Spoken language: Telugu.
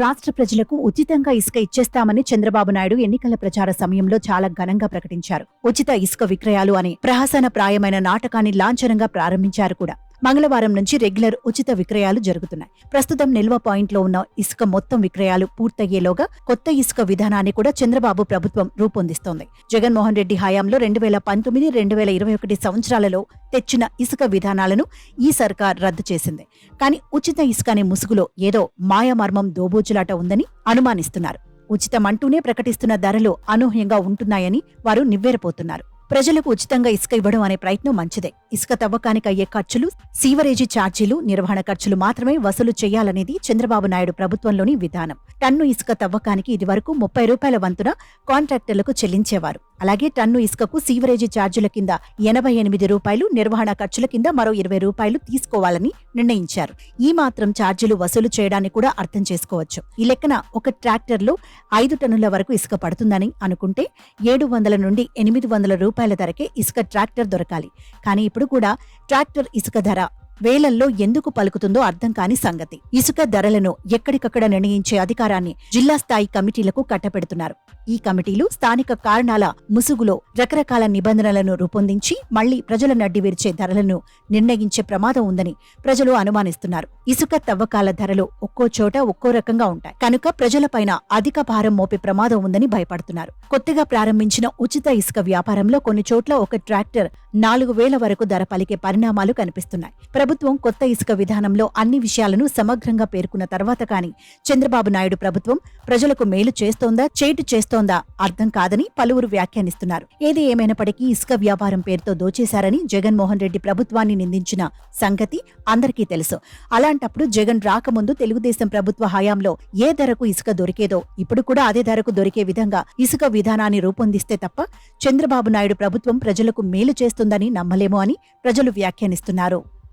రాష్ట్ర ప్రజలకు ఉచితంగా ఇసుక ఇచ్చేస్తామని చంద్రబాబు నాయుడు ఎన్నికల ప్రచార సమయంలో చాలా ఘనంగా ప్రకటించారు. ఉచిత ఇసుక విక్రయాలు అనే ప్రహసన ప్రాయమైన నాటకాన్ని లాంఛనంగా ప్రారంభించారు కూడా. మంగళవారం నుంచి రెగ్యులర్ ఉచిత విక్రయాలు జరుగుతున్నాయి. ప్రస్తుతం నిల్వ పాయింట్లో ఉన్న ఇసుక మొత్తం విక్రయాలు పూర్తయ్యేలోగా కొత్త ఇసుక విధానాన్ని కూడా చంద్రబాబు ప్రభుత్వం రూపొందిస్తోంది. జగన్మోహన్ రెడ్డి హయాంలో రెండు వేల పంతొమ్మిది రెండు వేల ఇరవై ఒకటి సంవత్సరాలలో తెచ్చిన ఇసుక విధానాలను ఈ సర్కార్ రద్దు చేసింది. కానీ ఉచిత ఇసుక అనే ముసుగులో ఏదో మాయమర్మం దోబూచులాట ఉందని అనుమానిస్తున్నారు. ఉచితమంటూనే ప్రకటిస్తున్న ధరలు అనూహ్యంగా ఉంటున్నాయని వారు నివ్వెరపోతున్నారు. ప్రజలకు ఉచితంగా ఇసుక ఇవ్వడం అనే ప్రయత్నం మంచిదే. ఇసుక తవ్వకానికి అయ్యే ఖర్చులు సీవరేజీ ఛార్జీలు నిర్వహణ ఖర్చులు మాత్రమే వసూలు చేయాలనేది చంద్రబాబు నాయుడు ప్రభుత్వంలోని విధానం. టన్ను ఇసుక తవ్వకానికి ఇదివరకు ముప్పై రూపాయల వంతున కాంట్రాక్టర్లకు చెల్లించేవారు. అలాగే టన్ను ఇసుకకు సీవరేజీ ఛార్జీల కింద ఎనభై ఎనిమిది రూపాయలు నిర్వహణ ఖర్చుల కింద మరో ఇరవై రూపాయలు తీసుకోవాలని నిర్ణయించారు. ఈ మాత్రం ఛార్జీలు వసూలు చేయడాన్ని కూడా అర్థం చేసుకోవచ్చు. ఈ లెక్కన ఒక ట్రాక్టర్లో ఐదు టన్నుల వరకు ఇసుక పడుతుందని అనుకుంటే ఏడు వందల నుండి ఎనిమిది వందల రూపాయల ధరకే ఇసుక ట్రాక్టర్ దొరకాలి. కానీ ఇప్పుడు కూడా ట్రాక్టర్ ఇసుక ధర వేలల్లో ఎందుకు పలుకుతుందో అర్థం కాని సంగతి. ఇసుక ధరలను ఎక్కడికక్కడ నిర్ణయించే అధికారాన్ని జిల్లా స్థాయి కమిటీలకు కట్టపెడుతున్నారు ఈ కమిటీలు స్థానిక కారణాల ముసుగులో రకరకాల నిబంధనలను రూపొందించి మళ్ళీ ప్రజల నడ్డి విరిచే ధరలను నిర్ణయించే ప్రమాదం ఉందని ప్రజలు అనుమానిస్తున్నారు. ఇసుక తవ్వకాల ధరలు ఒక్కో చోట ఒక్కో రకంగా ఉంటాయి. కనుక ప్రజలపైన అధిక భారం మోపే ప్రమాదం ఉందని భయపడుతున్నారు. కొత్తగా ప్రారంభించిన ఉచిత ఇసుక వ్యాపారంలో కొన్ని చోట్ల ఒక ట్రాక్టర్ నాలుగు వేల వరకు ధర పలికే పరిణామాలు కనిపిస్తున్నాయి. ప్రభుత్వం కొత్త ఇసుక విధానంలో అన్ని విషయాలను సమగ్రంగా పేర్కొన్న తర్వాత కానీ చంద్రబాబు నాయుడు ప్రభుత్వం ప్రజలకు మేలు చేస్తోందా చేటు చేస్తోందా అర్థం కాదని పలువురు వ్యాఖ్యానిస్తున్నారు. ఏది ఏమైనప్పటికీ ఇసుక వ్యాపారం పేరుతో దోచేశారని జగన్మోహన్ రెడ్డి ప్రభుత్వాన్ని నిందించిన సంగతి అందరికీ తెలుసు. అలాంటప్పుడు జగన్ రాకముందు తెలుగుదేశం ప్రభుత్వ హయాంలో ఏ ధరకు ఇసుక దొరికేదో ఇప్పుడు కూడా అదే ధరకు దొరికే విధంగా ఇసుక విధానాన్ని రూపొందిస్తే తప్ప చంద్రబాబు నాయుడు ప్రభుత్వం ప్రజలకు మేలు చేస్తుందని నమ్మలేము అని ప్రజలు వ్యాఖ్యానిస్తున్నారు.